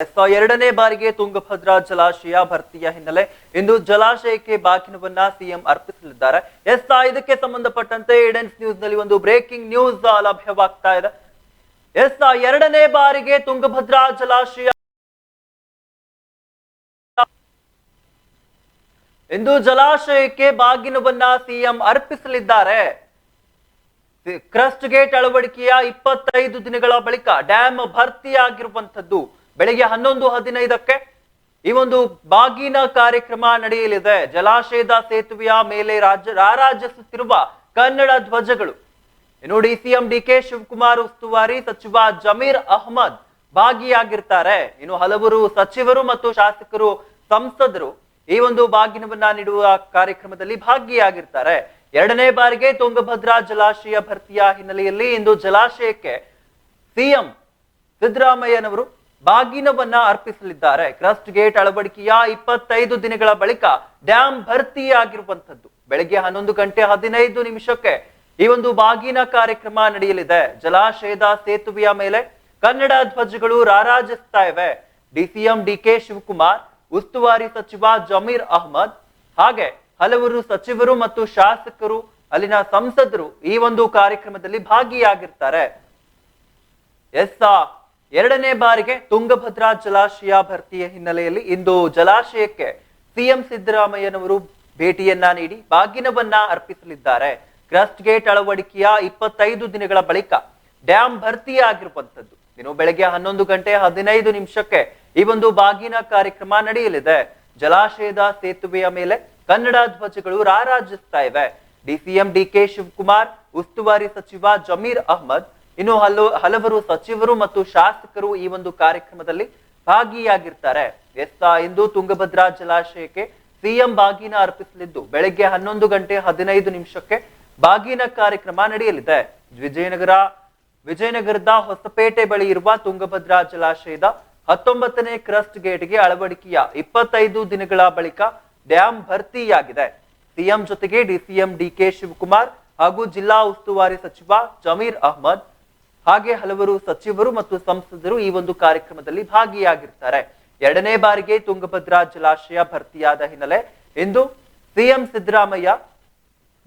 ಎರಡನೇ ಬಾರಿಗೆ ತುಂಗಭದ್ರಾ ಜಲಾಶಯ ಭರ್ತಿಯ ಹಿನ್ನೆಲೆ ಇಂದು ಜಲಾಶಯಕ್ಕೆ ಬಾಕಿನವನ್ನ ಸಿಎಂ ಅರ್ಪಿಸಲಿದ್ದಾರೆ. ಎಸ್ ಇದಕ್ಕೆ ಸಂಬಂಧಪಟ್ಟಂತೆ ಏಡೆನ್ಸ್ ನ್ಯೂಸ್ನಲ್ಲಿ ಒಂದು ಬ್ರೇಕಿಂಗ್ ನ್ಯೂಸ್ ಲಭ್ಯವಾಗ್ತಾ ಇದೆ. ಎಸ್ ಎರಡನೇ ಬಾರಿಗೆ ತುಂಗಭದ್ರಾ ಜಲಾಶಯ ಇಂದು ಜಲಾಶಯಕ್ಕೆ ಬಾಗಿನವನ್ನ ಸಿಎಂ ಅರ್ಪಿಸಲಿದ್ದಾರೆ. ಕ್ರಸ್ಟ್ ಗೇಟ್ ಅಳವಡಿಕೆಯ ಇಪ್ಪತ್ತೈದು ದಿನಗಳ ಬಳಿಕ ಡ್ಯಾಮ್ ಭರ್ತಿಯಾಗಿರುವಂತದ್ದು ಬೆಳಿಗ್ಗೆ ಹನ್ನೊಂದು, ಹದಿನೈದಕ್ಕೆ ಈ ಒಂದು ಬಾಗಿನ ಕಾರ್ಯಕ್ರಮ ನಡೆಯಲಿದೆ. ಜಲಾಶಯದ ಸೇತುವೆಯ ಮೇಲೆ ರಾಜ್ಯ ರಾರಾಜಿಸುತ್ತಿರುವ ಕನ್ನಡ ಧ್ವಜಗಳು. ನೋಡಿ, ಸಿಎಂ ಡಿ ಕೆ ಶಿವಕುಮಾರ್ ಉಸ್ತುವಾರಿ ಸಚಿವ ಜಮೀರ್ ಅಹಮದ್ ಭಾಗಿಯಾಗಿರ್ತಾರೆ. ಇನ್ನು ಹಲವರು ಸಚಿವರು ಮತ್ತು ಶಾಸಕರು ಸಂಸದರು ಈ ಒಂದು ಬಾಗಿನವನ್ನ ನೀಡುವ ಕಾರ್ಯಕ್ರಮದಲ್ಲಿ ಭಾಗಿಯಾಗಿರ್ತಾರೆ. ಎರಡನೇ ಬಾರಿಗೆ ತುಂಗಭದ್ರಾ ಜಲಾಶಯ ಭರ್ತಿಯ ಹಿನ್ನೆಲೆಯಲ್ಲಿ ಇಂದು ಜಲಾಶಯಕ್ಕೆ ಸಿಎಂ ಸಿದ್ದರಾಮಯ್ಯನವರು ಬಾಗಿನವನ್ನ ಅರ್ಪಿಸಲಿದ್ದಾರೆ. ಕ್ರಸ್ಟ್ ಗೇಟ್ ಅಳವಡಿಕೆಯ ಇಪ್ಪತ್ತೈದು ದಿನಗಳ ಬಳಿಕ ಡ್ಯಾಂ ಭರ್ತಿಯಾಗಿರುವಂತದ್ದು ಬೆಳಗ್ಗೆ ಹನ್ನೊಂದು ಗಂಟೆ ಹದಿನೈದು ನಿಮಿಷಕ್ಕೆ ಈ ಒಂದು ಬಾಗಿನ ಕಾರ್ಯಕ್ರಮ ನಡೆಯಲಿದೆ. ಜಲಾಶಯದ ಸೇತುವೆಯ ಮೇಲೆ ಕನ್ನಡ ಧ್ವಜಗಳು ರಾರಾಜಿಸ್ತಾ ಇವೆ. ಡಿಸಿಎಂ ಡಿ ಕೆ ಶಿವಕುಮಾರ್, ಉಸ್ತುವಾರಿ ಸಚಿವ ಜಮೀರ್ ಅಹ್ಮದ್, ಹಾಗೆ ಹಲವರು ಸಚಿವರು ಮತ್ತು ಶಾಸಕರು, ಅಲ್ಲಿನ ಸಂಸದರು ಈ ಒಂದು ಕಾರ್ಯಕ್ರಮದಲ್ಲಿ ಭಾಗಿಯಾಗಿರ್ತಾರೆ. ಎಸ್ ಎರಡನೇ ಬಾರಿಗೆ ತುಂಗಭದ್ರಾ ಜಲಾಶಯ ಭರ್ತಿಯ ಹಿನ್ನೆಲೆಯಲ್ಲಿ ಇಂದು ಜಲಾಶಯಕ್ಕೆ ಸಿಎಂ ಸಿದ್ದರಾಮಯ್ಯನವರು ಭೇಟಿಯನ್ನ ನೀಡಿ ಬಾಗಿನವನ್ನ ಅರ್ಪಿಸಲಿದ್ದಾರೆ. ಕ್ರಸ್ಟ್ ಗೇಟ್ ಅಳವಡಿಕೆಯ ಇಪ್ಪತ್ತೈದು ದಿನಗಳ ಬಳಿಕ ಡ್ಯಾಂ ಭರ್ತಿಯಾಗಿರುವಂತದ್ದು ಇನ್ನು ಬೆಳಗ್ಗೆ ಹನ್ನೊಂದು ಗಂಟೆ ಹದಿನೈದು ನಿಮಿಷಕ್ಕೆ ಈ ಒಂದು ಬಾಗಿನ ಕಾರ್ಯಕ್ರಮ ನಡೆಯಲಿದೆ. ಜಲಾಶಯದ ಸೇತುವೆಯ ಮೇಲೆ ಕನ್ನಡ ಧ್ವಜಗಳು ರಾರಾಜಿಸ್ತಾ ಇವೆ. ಡಿಸಿಎಂ ಡಿ ಕೆ ಶಿವಕುಮಾರ್, ಉಸ್ತುವಾರಿ ಸಚಿವ ಜಮೀರ್ ಅಹ್ಮದ್ ಇನ್ನು ಹಲವು ಹಲವರು ಸಚಿವರು ಮತ್ತು ಶಾಸಕರು ಈ ಒಂದು ಕಾರ್ಯಕ್ರಮದಲ್ಲಿ ಭಾಗಿಯಾಗಿರ್ತಾರೆ. ಎಸ್ ಇಂದು ತುಂಗಭದ್ರಾ ಜಲಾಶಯಕ್ಕೆ ಸಿಎಂ ಬಾಗಿನ ಅರ್ಪಿಸಲಿದ್ದು, ಬೆಳಗ್ಗೆ ಹನ್ನೊಂದು ಗಂಟೆ ಹದಿನೈದು ನಿಮಿಷಕ್ಕೆ ಬಾಗಿನ ಕಾರ್ಯಕ್ರಮ ನಡೆಯಲಿದೆ. ವಿಜಯನಗರ, ವಿಜಯನಗರದ ಹೊಸಪೇಟೆ ಬಳಿ ಇರುವ ತುಂಗಭದ್ರಾ ಜಲಾಶಯದ ಹತ್ತೊಂಬತ್ತನೇ ಕ್ರಸ್ಟ್ ಗೇಟ್ಗೆ ಅಳವಡಿಕೆಯ ಇಪ್ಪತ್ತೈದು ದಿನಗಳ ಬಳಿಕ ಡ್ಯಾಂ ಭರ್ತಿಯಾಗಿದೆ. ಸಿಎಂ ಜೊತೆಗೆ ಡಿಸಿಎಂ ಡಿಕೆ ಶಿವಕುಮಾರ್ ಹಾಗೂ ಜಿಲ್ಲಾ ಉಸ್ತುವಾರಿ ಸಚಿವ ಜಮೀರ್ ಅಹ್ಮದ್ ಹಾಗೆ ಹಲವರು ಸಚಿವರು ಮತ್ತು ಸಂಸದರು ಈ ಒಂದು ಕಾರ್ಯಕ್ರಮದಲ್ಲಿ ಭಾಗಿಯಾಗಿರ್ತಾರೆ. ಎರಡನೇ ಬಾರಿಗೆ ತುಂಗಭದ್ರಾ ಜಲಾಶಯ ಭರ್ತಿಯಾದ ಹಿನ್ನೆಲೆ ಇಂದು ಸಿಎಂ ಸಿದ್ದರಾಮಯ್ಯ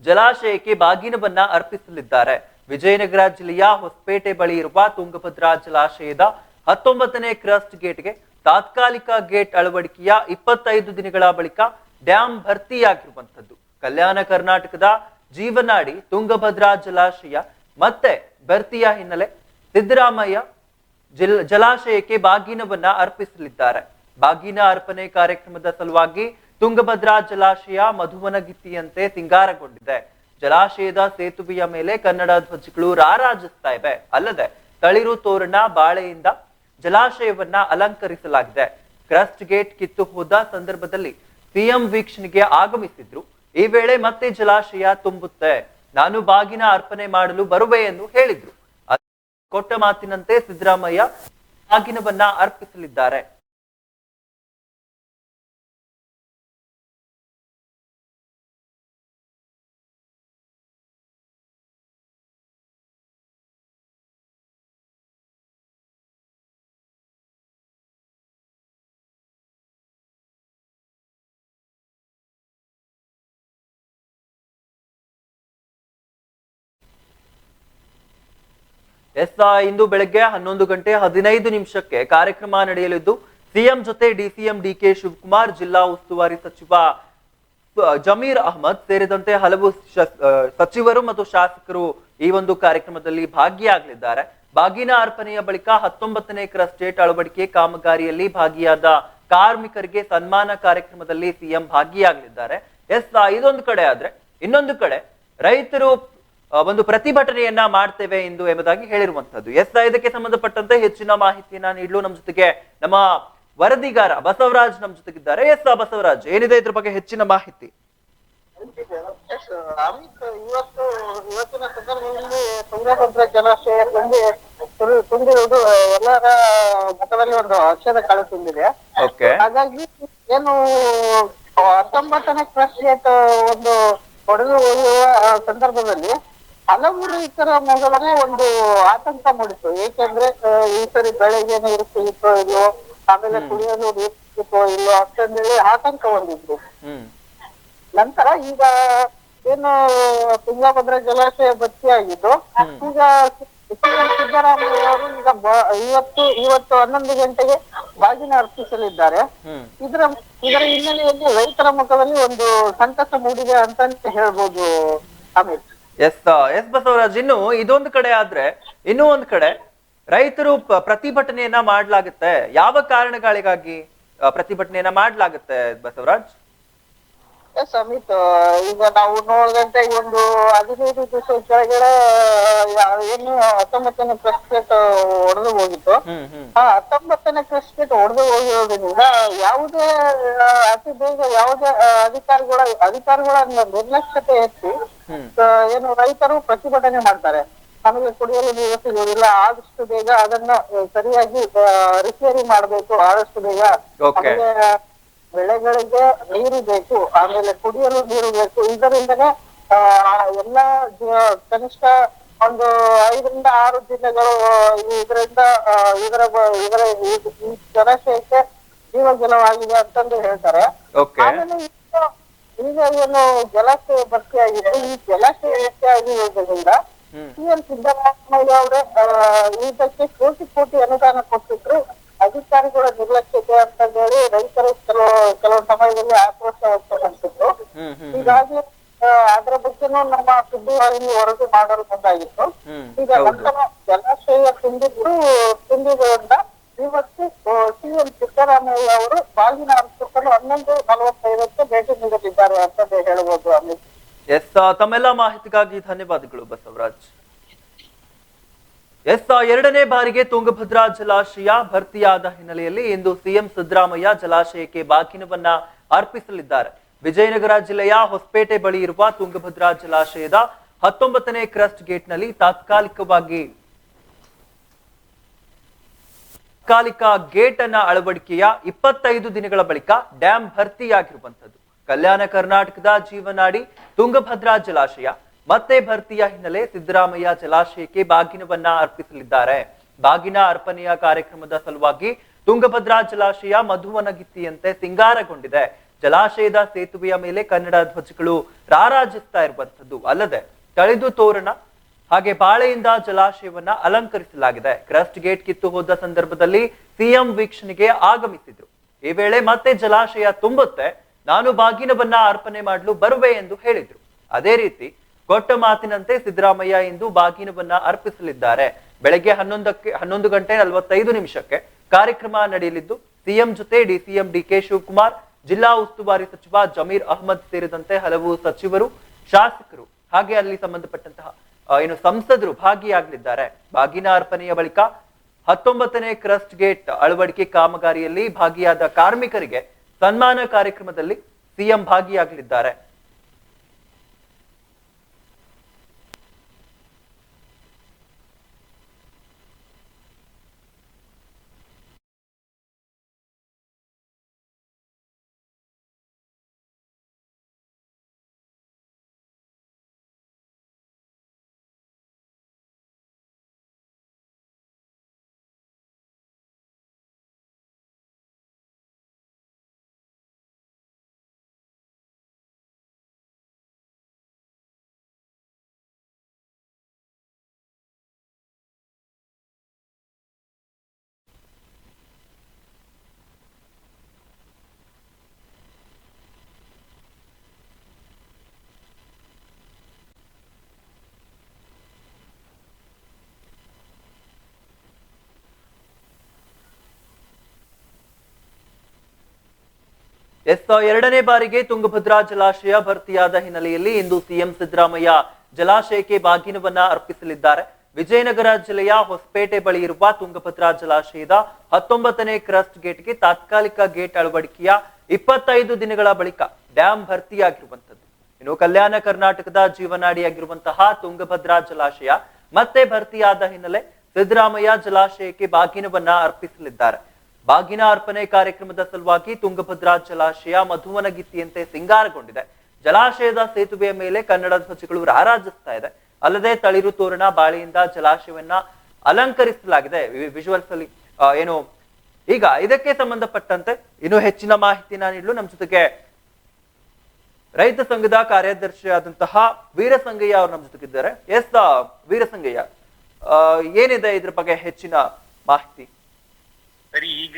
ಜಲಾಶಯಕ್ಕೆ ಬಾಗಿನವನ್ನ ಅರ್ಪಿಸಲಿದ್ದಾರೆ. ವಿಜಯನಗರ ಜಿಲ್ಲೆಯ ಹೊಸಪೇಟೆ ಬಳಿ ಇರುವ ತುಂಗಭದ್ರಾ ಜಲಾಶಯದ ಹತ್ತೊಂಬತ್ತನೇ ಕ್ರಸ್ಟ್ ಗೇಟ್ಗೆ ತಾತ್ಕಾಲಿಕ ಗೇಟ್ ಅಳವಡಿಕೆಯ ಇಪ್ಪತ್ತೈದು ದಿನಗಳ ಬಳಿಕ ಡ್ಯಾಂ ಭರ್ತಿಯಾಗಿರುವಂತದ್ದು ಕಲ್ಯಾಣ ಕರ್ನಾಟಕದ ಜೀವನಾಡಿ ತುಂಗಭದ್ರಾ ಜಲಾಶಯ ಮತ್ತೆ ಭರ್ತಿಯ ಹಿನ್ನೆಲೆ ಸಿದ್ದರಾಮಯ್ಯ ಜಲ್, ಜಲಾಶಯಕ್ಕೆ ಬಾಗಿನವನ್ನ ಅರ್ಪಿಸಲಿದ್ದಾರೆ. ಬಾಗಿನ ಅರ್ಪಣೆ ಕಾರ್ಯಕ್ರಮದ ಸಲುವಾಗಿ ತುಂಗಭದ್ರಾ ಜಲಾಶಯ ಮಧುವನಗಿತ್ತಿಯಂತೆ ಸಿಂಗಾರಗೊಂಡಿದೆ. ಜಲಾಶಯದ ಸೇತುವೆಯ ಮೇಲೆ ಕನ್ನಡ ಧ್ವಜಗಳು ರಾರಾಜಿಸ್ತಾ ಇವೆ. ಅಲ್ಲದೆ ತಳಿರು ತೋರಣ ಬಾಳೆಯಿಂದ ಜಲಾಶಯವನ್ನ ಅಲಂಕರಿಸಲಾಗಿದೆ. ಕ್ರಸ್ಟ್ ಗೇಟ್ ಕಿತ್ತು ಹೋದ ಸಂದರ್ಭದಲ್ಲಿ ಸಿಎಂ ವೀಕ್ಷಣೆಗೆ ಆಗಮಿಸಿದ್ರು. ಈ ವೇಳೆ ಮತ್ತೆ ಜಲಾಶಯ ತುಂಬುತ್ತೆ. ನಾನು ಬಾಗಿನ ಅರ್ಪಣೆ ಮಾಡಲು ಬರುವೆ ಎಂದು ಹೇಳಿದ್ರು. ಕೊಟ್ಟ ಮಾತಿನಂತೆ ಸಿದ್ದರಾಮಯ್ಯ ಬಾಗಿನವನ್ನ ಅರ್ಪಿಸಲಿದ್ದಾರೆ. ಎಸ್ ಇಂದು ಬೆಳಗ್ಗೆ ಹನ್ನೊಂದು ಗಂಟೆ ಹದಿನೈದು ನಿಮಿಷಕ್ಕೆ ಕಾರ್ಯಕ್ರಮ ನಡೆಯಲಿದ್ದು, ಸಿಎಂ ಜೊತೆ ಡಿಸಿಎಂ ಡಿಕೆ ಶಿವಕುಮಾರ್, ಜಿಲ್ಲಾ ಉಸ್ತುವಾರಿ ಸಚಿವ ಜಮೀರ್ ಅಹಮದ್ ಸೇರಿದಂತೆ ಹಲವು ಸಚಿವರು ಮತ್ತು ಶಾಸಕರು ಈ ಒಂದು ಕಾರ್ಯಕ್ರಮದಲ್ಲಿ ಭಾಗಿಯಾಗಲಿದ್ದಾರೆ. ಬಾಗಿನ ಅರ್ಪಣೆಯ ಬಳಿಕ ಹತ್ತೊಂಬತ್ತನೇ ಕ್ರಸ್ಟೇಟ್ ಅಳವಡಿಕೆ ಕಾಮಗಾರಿಯಲ್ಲಿ ಭಾಗಿಯಾದ ಕಾರ್ಮಿಕರಿಗೆ ಸನ್ಮಾನ ಕಾರ್ಯಕ್ರಮದಲ್ಲಿ ಸಿಎಂ ಭಾಗಿಯಾಗಲಿದ್ದಾರೆ. ಎಸ್ ಇದೊಂದು ಕಡೆ ಆದ್ರೆ, ಇನ್ನೊಂದು ಕಡೆ ರೈತರು ಒಂದು ಪ್ರತಿಭಟನೆಯನ್ನ ಮಾಡ್ತೇವೆ ಎಂದು ಎಂಬುದಾಗಿ ಹೇಳಿರುವಂತದ್ದು ಎಸ್ ಇದಕ್ಕೆ ಸಂಬಂಧಪಟ್ಟಂತೆ ಹೆಚ್ಚಿನ ಮಾಹಿತಿಯನ್ನ ನೀಡಲು ನಮ್ಮ ಜೊತೆಗೆ ನಮ್ಮ ವರದಿಗಾರ ಬಸವರಾಜ್ ನಮ್ಮ ಜೊತೆಗಿದ್ದಾರೆ. ಎಸ್ ಬಸವರಾಜ್ ಏನಿದೆ ಇದ್ರ ಬಗ್ಗೆ ಹೆಚ್ಚಿನ ಮಾಹಿತಿ? ಇವತ್ತು ಇವತ್ತಿನ ಸಂದರ್ಭದಲ್ಲಿ ತುಂಗಭದ್ರಾ ಜಲಾಶಯ ತುಂಬಿ ತುಂಬಿರುವುದು ಎಲ್ಲರ ಮುಖದಲ್ಲಿ ಒಂದು ಹರ್ಷದ ಕಾಳು ತುಂಬಿದೆ. ಹಾಗಾಗಿ ಏನು ಹತ್ತೊಂಬತ್ತನೇ ಕ್ರಸ್ ಒಂದು ಹೊಡೆದು ಹೋಗುವ ಸಂದರ್ಭದಲ್ಲಿ ಹಲವು ರೈತರ ಮೊದಲನೇ ಒಂದು ಆತಂಕ ಮೂಡಿತು. ಏಕೆಂದ್ರೆ ಈ ಸರಿ ಬೆಳೆಗೆ ನೀರು ಸಿಗುತ್ತೋ ಇಲ್ಲೋ ಆಮೇಲೆ ಕುಡಿಯಲು ನೀರು ಸಿಗುತ್ತೋ ಇಲ್ಲೋ ಅಂತಂದೇಳಿ ಆತಂಕ ಹೊಂದಿದ್ರು. ನಂತರ ಈಗ ಏನು ತುಂಗಭದ್ರಾ ಜಲಾಶಯ ಭರ್ತಿಯಾಗಿದ್ದು ಈಗ ಸಿದ್ದರಾಮಯ್ಯ ಅವರು ಈಗ ಇವತ್ತು ಇವತ್ತು ಹನ್ನೊಂದು ಗಂಟೆಗೆ ಬಾಗಿನ ಅರ್ಪಿಸಲಿದ್ದಾರೆ. ಇದರ ಇದರ ಹಿನ್ನೆಲೆಯಲ್ಲಿ ರೈತರ ಮುಖದಲ್ಲಿ ಒಂದು ಸಂತಸ ಮೂಡಿದೆ ಅಂತ ಹೇಳ್ಬೋದು ಅಮಿತ್ ಎಸ್ ಎಸ್ ಬಸವರಾಜ್, ಇನ್ನು ಇದೊಂದು ಕಡೆ ಆದ್ರೆ, ಇನ್ನೂ ಒಂದ್ ಕಡೆ, ರೈತರು ಪ್ರತಿಭಟನೆಯನ್ನ ಮಾಡ್ಲಾಗುತ್ತೆ. ಯಾವ ಕಾರಣಗಳಿಗಾಗಿ ಪ್ರತಿಭಟನೆಯನ್ನ ಮಾಡ್ಲಾಗುತ್ತೆ ಬಸವರಾಜ್? ಎಸ್ ಈಗ ನಾವು ನೋಡಿದಂತೆ ಒಂದು ಹದಿನೈದು ದಿವಸ ಕೆಳಗಡೆ ಏನು ಹತ್ತೊಂಬತ್ತನೇ ಗೇಟ್ ಒಡೆದು ಹೋಗಿತ್ತು. ಆ ಹತ್ತೊಂಬತ್ತನೇ ಪ್ರೆಸ್ ಗೇಟ್ ಒಡೆದು ಹೋಗಿರೋದ್ರಿಂದ ಯಾವುದೇ ಅತಿ ಬೇಗ ಯಾವುದೇ ಅಧಿಕಾರಿಗಳ ಅಧಿಕಾರಿಗಳ ನಿರ್ಲಕ್ಷ್ಯತೆ ಹೆಚ್ಚಿ ಏನು ರೈತರು ಪ್ರತಿಭಟನೆ ಮಾಡ್ತಾರೆ. ನಮಗೆ ಕುಡಿಯಲು ನೀರು ಸಿಗುವುದಿಲ್ಲ ಆದಷ್ಟು ಬೇಗ ಅದನ್ನ ಸರಿಯಾಗಿ ರಿಪೇರಿ ಮಾಡಬೇಕು ಆದಷ್ಟು ಬೇಗ. ಬೆಳೆಗಳಿಗೆ ನೀರು ಬೇಕು ಆಮೇಲೆ ಕುಡಿಯಲು ನೀರು ಬೇಕು ಇದರಿಂದನೇ ಆ, ಎಲ್ಲಾ ಕನಿಷ್ಠ ಒಂದು ಐದರಿಂದ ಆರು ದಿನಗಳು ಇದರಿಂದ ಇದರ ಇದರ ಈ- ಜಲಾಶಯಕ್ಕೆ ಜೀವ ಜಲವಾಗಿದೆ ಅಂತಂದು ಹೇಳ್ತಾರೆ. ಆಮೇಲೆ ಈಗ ಈಗ ಏನು ಜಲಾಶಯ ಭರ್ತಿಯಾಗಿದೆ. ಈ ಜಲಾಶಯ ಭರ್ತಿ ಆಗಿರುವುದರಿಂದ ಸಿ ಎಂ ಸಿದ್ದರಾಮಯ್ಯ ಅವರೇ ಇದಕ್ಕೆ ಕೋಟಿ ಕೋಟಿ ಅನುದಾನ ಕೊಟ್ಟಿದ್ರು. ಅಧಿಕಾರಿಗಳ ನಿರ್ಲಕ್ಷ್ಯತೆ ಅಂತ ಹೇಳಿ ರೈತರು ಕೆಲವು ಕೆಲವು ಸಮಯದಲ್ಲಿ ಆಕ್ರೋಶ ವ್ಯಕ್ತಪಡಿಸಿದ್ರು. ಹೀಗಾಗಿ ಅದರ ಬಗ್ಗೆನೂ ನಮ್ಮ ಸುದ್ದಿವಾಹಿನಿ ವರದಿ ಮಾಡಲು ಮುಂದಾಗಿತ್ತು. ಈಗ ನಂತರ ಜಲಾಶಯ ತುಂಬಿದ್ರು ತುಂಬಿದ್ರಿಂದ ಇವತ್ತು ಸಿಎಂ ಸಿದ್ದರಾಮಯ್ಯ ಅವರು ಬಾಗಿನ ಅರ್ಪಿಸಲು ಹನ್ನೊಂದು ನಲವತ್ತೈದಕ್ಕೆ ಭೇಟಿ ನೀಡಲಿದ್ದಾರೆ ಅಂತ ಹೇಳ್ಬೋದು ಅಮಿತ್. ಎಸ್ ತಮ್ಮೆಲ್ಲ ಮಾಹಿತಿಗಾಗಿ ಧನ್ಯವಾದಗಳು ಬಸವರಾಜ್. ಎಸ್ ಎರಡನೇ ಬಾರಿಗೆ ತುಂಗಭದ್ರಾ ಜಲಾಶಯ ಭರ್ತಿಯಾದ ಹಿನ್ನೆಲೆಯಲ್ಲಿ ಇಂದು ಸಿಎಂ ಸಿದ್ದರಾಮಯ್ಯ ಜಲಾಶಯಕ್ಕೆ ಬಾಗಿನವನ್ನ ಅರ್ಪಿಸಲಿದ್ದಾರೆ. ವಿಜಯನಗರ ಜಿಲ್ಲೆಯ ಹೊಸಪೇಟೆ ಬಳಿ ಇರುವ ತುಂಗಭದ್ರಾ ಜಲಾಶಯದ ಹತ್ತೊಂಬತ್ತನೇ ಕ್ರಸ್ಟ್ ಗೇಟ್ನಲ್ಲಿ ತಾತ್ಕಾಲಿಕವಾಗಿ ತಾತ್ಕಾಲಿಕ ಗೇಟ್ ಅನ್ನ ಅಳವಡಿಕೆಯ ಇಪ್ಪತ್ತೈದು ದಿನಗಳ ಬಳಿಕ ಡ್ಯಾಂ ಭರ್ತಿಯಾಗಿರುವಂತದ್ದು ಕಲ್ಯಾಣ ಕರ್ನಾಟಕದ ಜೀವನಾಡಿ ತುಂಗಭದ್ರಾ ಜಲಾಶಯ ಮತ್ತೆ ಭರ್ತಿಯ ಹಿನ್ನೆಲೆ ಸಿದ್ದರಾಮಯ್ಯ ಜಲಾಶಯಕ್ಕೆ ಬಾಗಿನವನ್ನ ಅರ್ಪಿಸಲಿದ್ದಾರೆ. ಬಾಗಿನ ಅರ್ಪಣೆಯ ಕಾರ್ಯಕ್ರಮದ ಸಲುವಾಗಿ ತುಂಗಭದ್ರಾ ಜಲಾಶಯ ಮಧುವನಗಿತ್ತಿಯಂತೆ ಸಿಂಗಾರಗೊಂಡಿದೆ. ಜಲಾಶಯದ ಸೇತುವೆಯ ಮೇಲೆ ಕನ್ನಡ ಧ್ವಜಗಳು ರಾರಾಜಿಸ್ತಾ ಇರುವಂತದ್ದು ಅಲ್ಲದೆ ತಳೆದು ತೋರಣ ಹಾಗೆ ಬಾಳೆಯಿಂದ ಜಲಾಶಯವನ್ನ ಅಲಂಕರಿಸಲಾಗಿದೆ. ಕ್ರಸ್ಟ್ ಗೇಟ್ ಕಿತ್ತು ಹೋದ ಸಂದರ್ಭದಲ್ಲಿ ಸಿಎಂ ವೀಕ್ಷಣೆಗೆ ಆಗಮಿಸಿದ್ರು. ಈ ವೇಳೆ ಮತ್ತೆ ಜಲಾಶಯ ತುಂಬುತ್ತೆ. ನಾನು ಬಾಗಿನವನ್ನ ಅರ್ಪಣೆ ಮಾಡಲು ಬರುವೆ ಎಂದು ಹೇಳಿದ್ರು. ಅದೇ ರೀತಿ ಕೊಟ್ಟ ಮಾತಿನಂತೆ ಸಿದ್ದರಾಮಯ್ಯ ಇಂದು ಬಾಗಿನವನ್ನ ಅರ್ಪಿಸಲಿದ್ದಾರೆ. ಬೆಳಗ್ಗೆ ಹನ್ನೊಂದಕ್ಕೆ, ಹನ್ನೊಂದು ಗಂಟೆ ನಲವತ್ತೈದು ನಿಮಿಷಕ್ಕೆ ಕಾರ್ಯಕ್ರಮ ನಡೆಯಲಿದ್ದು, ಸಿಎಂ ಜೊತೆ ಡಿಸಿಎಂ ಡಿಕೆ ಶಿವಕುಮಾರ್, ಜಿಲ್ಲಾ ಉಸ್ತುವಾರಿ ಸಚಿವ ಜಮೀರ್ ಅಹಮದ್ ಸೇರಿದಂತೆ ಹಲವು ಸಚಿವರು, ಶಾಸಕರು, ಹಾಗೆ ಅಲ್ಲಿ ಸಂಬಂಧಪಟ್ಟಂತಹ ಏನು ಸಂಸದರು ಭಾಗಿಯಾಗಲಿದ್ದಾರೆ. ಬಾಗಿನ ಅರ್ಪಣೆಯ ಬಳಿಕ ಹತ್ತೊಂಬತ್ತನೇ ಕ್ರಸ್ಟ್ ಗೇಟ್ ಅಳವಡಿಕೆ ಕಾಮಗಾರಿಯಲ್ಲಿ ಭಾಗಿಯಾದ ಕಾರ್ಮಿಕರಿಗೆ ಸನ್ಮಾನ ಕಾರ್ಯಕ್ರಮದಲ್ಲಿ ಸಿಎಂ ಭಾಗಿಯಾಗಲಿದ್ದಾರೆ. ಎಸ್ ಎರಡನೇ ಬಾರಿಗೆ ತುಂಗಭದ್ರಾ ಜಲಾಶಯ ಭರ್ತಿಯಾದ ಹಿನ್ನೆಲೆಯಲ್ಲಿ ಇಂದು ಸಿಎಂ ಸಿದ್ದರಾಮಯ್ಯ ಜಲಾಶಯಕ್ಕೆ ಬಾಗಿನವನ್ನ ಅರ್ಪಿಸಲಿದ್ದಾರೆ. ವಿಜಯನಗರ ಜಿಲ್ಲೆಯ ಹೊಸಪೇಟೆ ಬಳಿ ಇರುವ ತುಂಗಭದ್ರಾ ಜಲಾಶಯದ ಹತ್ತೊಂಬತ್ತನೇ ಕ್ರಸ್ಟ್ ಗೇಟ್ಗೆ ತಾತ್ಕಾಲಿಕ ಗೇಟ್ ಅಳವಡಿಕೆಯ ಇಪ್ಪತ್ತೈದು ದಿನಗಳ ಬಳಿಕ ಡ್ಯಾಂ ಭರ್ತಿಯಾಗಿರುವಂತದ್ದು ಇನ್ನು ಕಲ್ಯಾಣ ಕರ್ನಾಟಕದ ಜೀವನಾಡಿಯಾಗಿರುವಂತಹ ತುಂಗಭದ್ರಾ ಜಲಾಶಯ ಮತ್ತೆ ಭರ್ತಿಯಾದ ಹಿನ್ನೆಲೆ ಸಿದ್ದರಾಮಯ್ಯ ಜಲಾಶಯಕ್ಕೆ ಬಾಗಿನವನ್ನ ಅರ್ಪಿಸಲಿದ್ದಾರೆ. ಬಾಗಿನ ಅರ್ಪಣೆ ಕಾರ್ಯಕ್ರಮದ ಸಲುವಾಗಿ ತುಂಗಭದ್ರಾ ಜಲಾಶಯ ಮಧುವನಗಿತ್ತಿಯಂತೆ ಸಿಂಗಾರಗೊಂಡಿದೆ. ಜಲಾಶಯದ ಸೇತುವೆಯ ಮೇಲೆ ಕನ್ನಡ ಧ್ವಜಗಳು ರಾರಾಜಿಸ್ತಾ ಇದೆ. ಅಲ್ಲದೆ ತಳಿರು ತೋರಣ ಬಾಳೆಯಿಂದ ಜಲಾಶಯವನ್ನ ಅಲಂಕರಿಸಲಾಗಿದೆ. ವಿಜುವಲ್ಸ್ ಅಲ್ಲಿ ಏನು, ಈಗ ಇದಕ್ಕೆ ಸಂಬಂಧಪಟ್ಟಂತೆ ಇನ್ನು ಹೆಚ್ಚಿನ ಮಾಹಿತಿನ ನೀಡಲು ನಮ್ಮ ಜೊತೆಗೆ ರೈತ ಸಂಘದ ಕಾರ್ಯದರ್ಶಿ ಆದಂತಹ ವೀರಸಂಗಯ್ಯ ಅವರು ನಮ್ಮ ಜೊತೆಗಿದ್ದಾರೆ. ಎಸ್ ವೀರಸಂಗಯ್ಯ ಏನಿದೆ ಇದ್ರ ಬಗ್ಗೆ ಹೆಚ್ಚಿನ ಮಾಹಿತಿ? ಸರಿ ಈಗ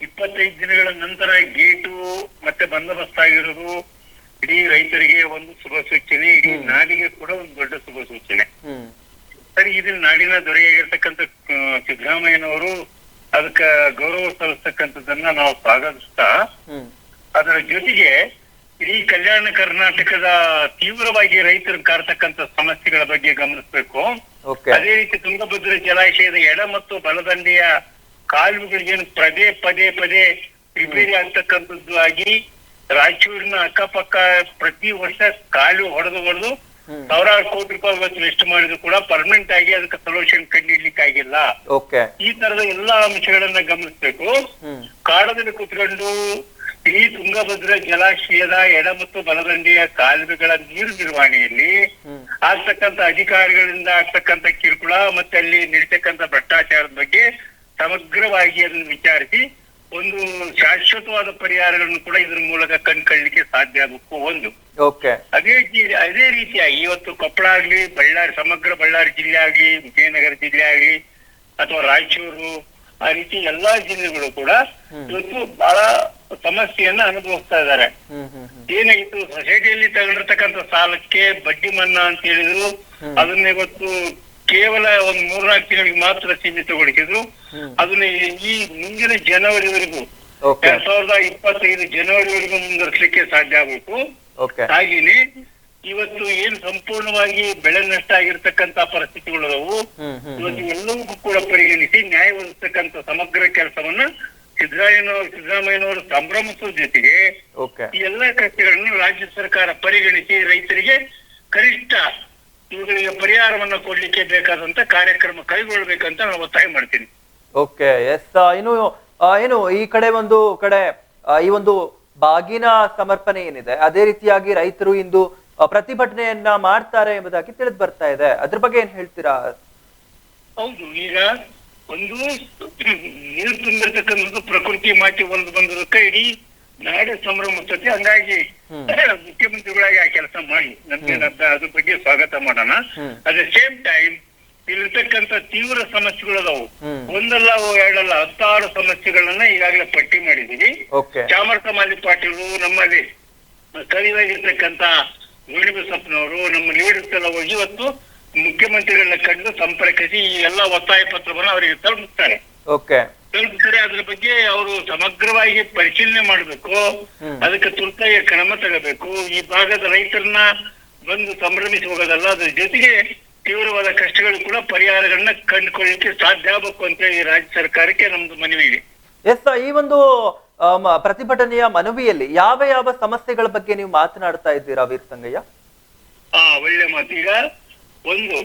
ಇಪ್ಪತ್ತೈದು ದಿನಗಳ ನಂತರ ಗೇಟು ಮತ್ತೆ ಬಂದೋಬಸ್ತ್ ಆಗಿರೋದು ಇಡೀ ರೈತರಿಗೆ ಒಂದು ಶುಭ ಸೂಚನೆ ಇಡೀ ನಾಡಿಗೆ ಕೂಡ ಒಂದು ದೊಡ್ಡ ಶುಭ ಸೂಚನೆ. ಸರಿ ಇದನ್ನ ನಾಡಿನ ದೊರೆಯಾಗಿರ್ತಕ್ಕಂತ ಸಿದ್ದರಾಮಯ್ಯನವರು ಅದಕ್ಕ ಗೌರವ ಸಲ್ಲಿಸ್ತಕ್ಕಂಥದ್ದನ್ನ ನಾವು ಸ್ವಾಗತಿಸ್ತಾ ಅದರ ಜೊತೆಗೆ ಇಡೀ ಕಲ್ಯಾಣ ಕರ್ನಾಟಕದ ತೀವ್ರವಾಗಿ ರೈತರು ಕಾರತಕ್ಕಂತ ಸಮಸ್ಯೆಗಳ ಬಗ್ಗೆ ಗಮನಿಸಬೇಕು. ಅದೇ ರೀತಿ ತುಂಗಭದ್ರ ಜಲಾಶಯದ ಎಡ ಮತ್ತು ಬಲದಂಡೆಯ ಕಾಲುವೆಗಳಿಗೇನು ಪದೇ ಪದೇ ಪದೇ ರಿಪೇರಿ ಆಗ್ತಕ್ಕಂಥದ್ದು ಆಗಿ ರಾಯಚೂರಿನ ಅಕ್ಕಪಕ್ಕ ಪ್ರತಿ ವರ್ಷ ಕಾಲು ಹೊಡೆದು ಹೊಡೆದು. ಸಾವಿರಾರು ಕೋಟಿ ರೂಪಾಯಿ ಇವತ್ತು ವೆಸ್ಟ್ ಮಾಡಿದ್ರು ಕೂಡ ಪರ್ಮನೆಂಟ್ ಆಗಿ ಅದಕ್ಕೆ ಸೊಲ್ಯೂಷನ್ ಕಂಡಿಡ್ಲಿಕ್ಕೆ ಆಗಿಲ್ಲ. ಈ ತರದ ಎಲ್ಲಾ ಅಂಶಗಳನ್ನ ಗಮನಿಸಬೇಕು. ಕಾಡದಲ್ಲಿ ಕುತ್ಕೊಂಡು ಈ ತುಂಗಭದ್ರಾ ಜಲಾಶಯದ ಎಡ ಮತ್ತು ಬಲದಂಡೆಯ ಕಾಲುವೆಗಳ ನೀರು ನಿರ್ವಹಣೆಯಲ್ಲಿ ಆಗ್ತಕ್ಕಂತ ಅಧಿಕಾರಿಗಳಿಂದ ಆಗ್ತಕ್ಕಂತ ಕಿರುಕುಳ ಮತ್ತೆ ಅಲ್ಲಿ ನಡೀತಕ್ಕಂತ ಭ್ರಷ್ಟಾಚಾರದ ಬಗ್ಗೆ ಸಮಗ್ರವಾಗಿ ಅದನ್ನು ವಿಚಾರಿಸಿ ಒಂದು ಶಾಶ್ವತವಾದ ಪರಿಹಾರಗಳನ್ನು ಕೂಡ ಇದ್ರ ಮೂಲಕ ಕಂಡುಕೊಳ್ಳಲಿಕ್ಕೆ ಸಾಧ್ಯ ಆಗಬೇಕು ಒಂದು. ಅದೇ ಅದೇ ರೀತಿಯಾಗಿ ಇವತ್ತು ಕೊಪ್ಪಳ ಆಗ್ಲಿ ಬಳ್ಳಾರಿ ಸಮಗ್ರ ಬಳ್ಳಾರಿ ಜಿಲ್ಲೆ ಆಗ್ಲಿ ವಿಜಯನಗರ ಜಿಲ್ಲೆ ಆಗ್ಲಿ ಅಥವಾ ರಾಯಚೂರು ಆ ರೀತಿ ಎಲ್ಲಾ ಜಿಲ್ಲೆಗಳು ಕೂಡ ಇವತ್ತು ಬಹಳ ಸಮಸ್ಯೆಯನ್ನ ಅನುಭವಿಸ್ತಾ ಇದ್ದಾರೆ. ಏನಾಗಿತ್ತು ಸೊಸೈಟಿಯಲ್ಲಿ ತಗೊಂಡಿರ್ತಕ್ಕಂಥ ಸಾಲಕ್ಕೆ ಬಡ್ಡಿ ಮನ್ನಾ ಅಂತ ಹೇಳಿದ್ರು. ಅದನ್ನ ಇವತ್ತು ಕೇವಲ ಒಂದು ಮೂರ್ನಾಲ್ಕು ತಿಂಗಳಿಗೆ ಮಾತ್ರ ಸೀಮಿತಗೊಳಿಸಿದ್ರು. ಅದನ್ನ ಈ- ಮುಂದಿನ ಜನವರಿವರೆಗೂ ಎರಡ್ ಸಾವಿರದ ಇಪ್ಪತ್ತೈದು ಜನವರಿವರೆಗೂ ಮುಂದುವರಿಸಲಿಕ್ಕೆ ಸಾಧ್ಯ ಆಗಬೇಕು. ಹಾಗೇನೆ ಇವತ್ತು ಏನ್ ಸಂಪೂರ್ಣವಾಗಿ ಬೆಳೆ ನಷ್ಟ ಆಗಿರ್ತಕ್ಕಂತ ಪರಿಸ್ಥಿತಿಗಳು ಅದಾವು ಇವತ್ತು ಎಲ್ಲವೂ ಕೂಡ ಪರಿಗಣಿಸಿ ನ್ಯಾಯ ಒದಗಿಸ್ತಕ್ಕಂತ ಸಮಗ್ರ ಕೆಲಸವನ್ನ ಸಿದ್ದರಾಮಯ್ಯನವರು ಸಿದ್ದರಾಮಯ್ಯನವರು ಸಂಭ್ರಮಿಸುವ ಜೊತೆಗೆ ಈ ಎಲ್ಲಾ ಕೃತ್ಯಗಳನ್ನು ರಾಜ್ಯ ಸರ್ಕಾರ ಪರಿಗಣಿಸಿ ರೈತರಿಗೆ ಕನಿಷ್ಠ ಇವುಗಳಿಗೆ ಪರಿಹಾರವನ್ನ ಕೊಡ್ಲಿಕ್ಕೆ ಬೇಕಾದಂತ ಕಾರ್ಯಕ್ರಮ ಕೈಗೊಳ್ಬೇಕಂತ ನಾನು ಒತ್ತಾಯ ಮಾಡ್ತೀನಿ. Okay yes. ಇನ್ನು ಏನು ಈ ಕಡೆ ಒಂದು ಕಡೆ ಈ ಒಂದು ಬಾಗಿನ ಸಮರ್ಪಣೆ ಏನಿದೆ ಅದೇ ರೀತಿಯಾಗಿ ರೈತರು ಇಂದು ಪ್ರತಿಭಟನೆಯನ್ನ ಮಾಡ್ತಾರೆ ಎಂಬುದಾಗಿ ತಿಳಿದು ಬರ್ತಾ ಇದೆ. ಅದ್ರ ಬಗ್ಗೆ ಏನ್ ಹೇಳ್ತೀರಾ? ಹೌದು ಈಗ ಒಂದು ನೀರು ತುಂಬಿರ್ತಕ್ಕಂಥದ್ದು ಪ್ರಕೃತಿ ಮಾತಿ ಒಂದು ಬಂದಿರೋದಕ್ಕೆ ಇಡೀ ನಾಡು ಸಂಭ್ರಮಿಸ್ತತಿ ಹಂಗಾಗಿ ಮುಖ್ಯಮಂತ್ರಿಗಳಾಗಿ ಆ ಕೆಲಸ ಮಾಡಿ. ನಮ್ಗೆ ಅದ್ರ ಬಗ್ಗೆ ಸ್ವಾಗತ ಮಾಡೋಣ. ಅಟ್ ದ ಸೇಮ್ ಟೈಮ್ ಇಲ್ಲಿರ್ತಕ್ಕಂಥ ತೀವ್ರ ಸಮಸ್ಯೆಗಳು ಅದಾವು. ಒಂದಲ್ಲ ಎರಡಲ್ಲ ಹತ್ತಾರು ಸಮಸ್ಯೆಗಳನ್ನ ಈಗಾಗಲೇ ಪಟ್ಟಿ ಮಾಡಿದೀವಿ ಓಕೆ. ಚಾಮರ್ಥ ಮಾಲಿ ಪಾಟೀಲ್ ನಮ್ಮಲ್ಲಿ ಕಲಿವಾಗಿರ್ತಕ್ಕಂತ ವೇಣುಬಸಪ್ಪನವರು ನಮ್ಮ ಲೀಡರ್ಸ್ ಹೋಗಿ ಇವತ್ತು ಮುಖ್ಯಮಂತ್ರಿಗಳನ್ನ ಕಂಡು ಸಂಪರ್ಕಿಸಿ ಈ ಎಲ್ಲಾ ಒತ್ತಾಯ ಪತ್ರವನ್ನು ಅವರಿಗೆ ತಲುಪಿಸ್ತಾರೆ. ಓಕೆ ತಲುಪಿಸ್ತಾರೆ ಅದ್ರ ಬಗ್ಗೆ ಅವರು ಸಮಗ್ರವಾಗಿ ಪರಿಶೀಲನೆ ಮಾಡಬೇಕು. ಅದಕ್ಕೆ ತುರ್ತಾಗಿ ಕ್ರಮ ತಗೋಬೇಕು. ಈ ಭಾಗದ ರೈತರನ್ನ ಬಂದು ಸಂಭ್ರಮಿಸಿ ಹೋಗೋದಲ್ಲ ಅದ್ರ ಜೊತೆಗೆ ತೀವ್ರವಾದ ಕಷ್ಟಗಳು ಕೂಡ ಪರಿಹಾರಗಳನ್ನ ಕಂಡುಕೊಳ್ಳಿಕ್ಕೆ ಸಾಧ್ಯ ಆಗಬೇಕು ಅಂತ ಈ ರಾಜ್ಯ ಸರ್ಕಾರಕ್ಕೆ ನಮ್ದು ಮನವಿ ಇದೆ. ಎಸ್ ಈ ಒಂದು ಪ್ರತಿಭಟನೆಯ ಮನವಿಯಲ್ಲಿ ಯಾವ ಯಾವ ಸಮಸ್ಯೆಗಳ ಬಗ್ಗೆ ನೀವು ಮಾತನಾಡ್ತಾ ಇದ್ದೀರಾ ವೀರ್ ಸಂಗಯ್ಯ? ಆ ಒಳ್ಳೆ ಮಾತು. ಈಗ ಒಂದು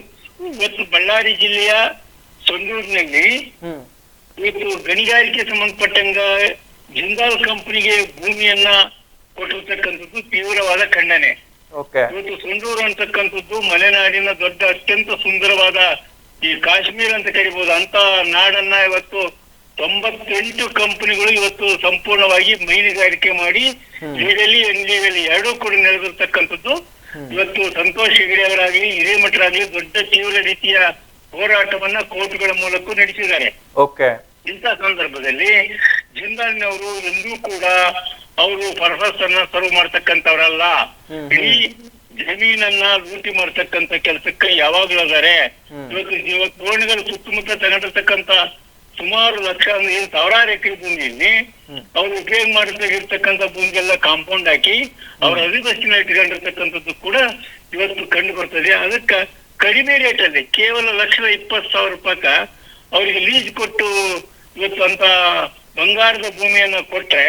ಇವತ್ತು ಬಳ್ಳಾರಿ ಜಿಲ್ಲೆಯ ಸೊಂದೂರಿನಲ್ಲಿ ಹ್ಮ್. ಇವತ್ತು ಗಣಿಗಾರಿಕೆ ಸಂಬಂಧಪಟ್ಟಂಗ ಜಿಂದಾಲ್ ಕಂಪನಿಗೆ ಭೂಮಿಯನ್ನ ಕೊಟ್ಟಿರ್ತಕ್ಕಂಥದ್ದು ತೀವ್ರವಾದ ಖಂಡನೆ. ಓಕೆ ಇವತ್ತು ಸಂಡೂರು ಅಂತಕ್ಕಂಥದ್ದು ಮಲೆನಾಡಿನ ದೊಡ್ಡ ಅತ್ಯಂತ ಸುಂದರವಾದ ಈ ಕಾಶ್ಮೀರ ಅಂತ ಕರಿಬಹುದು ಅಂತ ನಾಡನ್ನ ಇವತ್ತು ತೊಂಬತ್ತೆಂಟು ಕಂಪನಿಗಳು ಇವತ್ತು ಸಂಪೂರ್ಣವಾಗಿ ಮೈನುಗಾರಿಕೆ ಮಾಡಿ ಎನ್ ಎನ್ಲೀಗಲಿ ಎರಡೂ ಕೂಡ ನೆಲೆದಿರ್ತಕ್ಕಂಥದ್ದು. ಇವತ್ತು ಸಂತೋಷ್ ಹೆಗಡೆ ಅವರಾಗ್ಲಿ ಹಿರೇಮಠರಾಗ್ಲಿ ದೊಡ್ಡ ತೀವ್ರ ರೀತಿಯ ಹೋರಾಟವನ್ನ ಕೋರ್ಟ್ಗಳ ಮೂಲಕ ನಡೆಸಿದ್ದಾರೆ. ಓಕೆ ಇಂಥ ಸಂದರ್ಭದಲ್ಲಿ ಜಿಂದಾಲ್ನವರು ಎಂದೂ ಕೂಡ ಅವರು ಪರ್ಪಸ್ ಅನ್ನ ಸರ್ವ್ ಮಾಡ್ತಕ್ಕಂಥವ್ರಲ್ಲ ಇಡೀ ಜಮೀನನ್ನ ಲೂಟಿ ಮಾಡ್ತಕ್ಕಂಥ ಕೆಲಸಕ್ಕೆ ಯಾವಾಗ್ಲೂ ಅದಾರೆ ಇವತ್ತು ಇವತ್ತು ದೋಣಿಗಳು ಸುತ್ತಮುತ್ತ ತಗೊಂಡಿರ್ತಕ್ಕಂಥ ಸುಮಾರು ಲಕ್ಷ ಅಂದ್ರೆ ಏನ್ ಸಾವಿರಾರು ಎಕರೆ ಭೂಮಿಯಲ್ಲಿ ಅವ್ರು ಉಪಯೋಗ ಮಾಡಿರ್ತಕ್ಕಂಥ ಭೂಮಿಗೆಲ್ಲ ಕಾಂಪೌಂಡ್ ಹಾಕಿ ಅವ್ರ ಅಧಿವಸ್ತಿನ ಇಟ್ಕೊಂಡಿರ್ತಕ್ಕಂಥದ್ದು ಕೂಡ ಇವತ್ತು ಕಂಡು ಬರ್ತದೆ. ಅದಕ್ಕ ಕಡಿಮೆ ರೇಟ್ ಅಲ್ಲಿ ಕೇವಲ ಲಕ್ಷದ ಇಪ್ಪತ್ತು ಸಾವಿರ ರೂಪಾಯಿ ಅವರಿಗೆ ಲೀಸ್ ಕೊಟ್ಟು ಇವತ್ತು ಅಂತ ಬಂಗಾರದ ಭೂಮಿಯನ್ನ ಕೊಟ್ರೆ